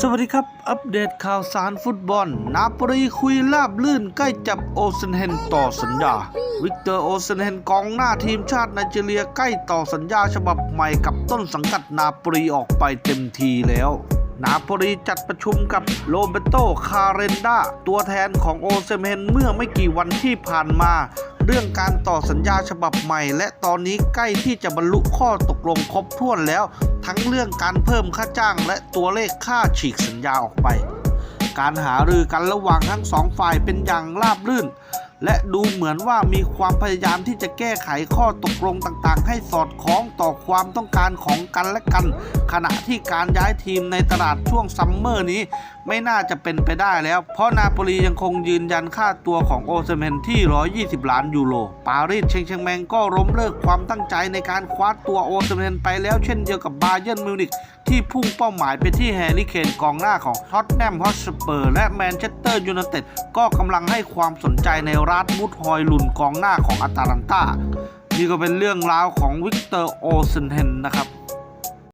สวัสดีครับ อัปเดตข่าวสารฟุตบอล นาโปลีคุยลาบลื่นใกล้จับโอเซนเฮนต่อสัญญา วิกเตอร์โอเซนเฮนกองหน้าทีมชาติไนจีเรียใกล้ต่อสัญญาฉบับใหม่กับต้นสังกัดนาโปลีออกไปเต็มทีแล้วนาโปลีจัดประชุมกับโรเบโต คาเรนดาตัวแทนของโอเซนเฮนเมื่อไม่กี่วันที่ผ่านมา เรื่องการต่อสัญญาฉบับใหม่ และตอนนี้ใกล้ที่จะบรรลุข้อตกลงครบถ้วนแล้ว ทั้งเรื่องการเพิ่มค่าจ้าง และตัวเลขค่าฉีกสัญญาออกไป การหารือกันระหว่างทั้งสองฝ่ายเป็นอย่างราบรื่น และดูเหมือนว่ามีความพยายามที่จะแก้ไขข้อตกลงต่างๆ ให้สอดคล้องต่อความต้องการของกันและกัน ขณะที่การย้ายทีมในตลาดช่วงซัมเมอร์นี้ ไม่น่าจะเป็นไปได้แล้ว เพราะนาโปลียังคงยืนยันค่าตัวของโอเซเมนที่ 120 ล้านยูโร ปารีสเชงเชงแมงก็ล้มเลิกความตั้งใจในการคว้าตัวโอเซเมนไปแล้วเช่นเดียวกับบาเยิร์นมิวนิกที่พุ่งเป้าหมายไปที่แฮร์รี่เคนกองหน้าของท็อตแนมฮอตสเปอร์และแมนเชสเตอร์ยูไนเต็ดก็กำลังให้ความสนใจในราดมุดฮอยลุนกองหน้าของอาตาลันตานี่ก็เป็นเรื่องราวของวิกเตอร์โอเซนเฮนนะครับ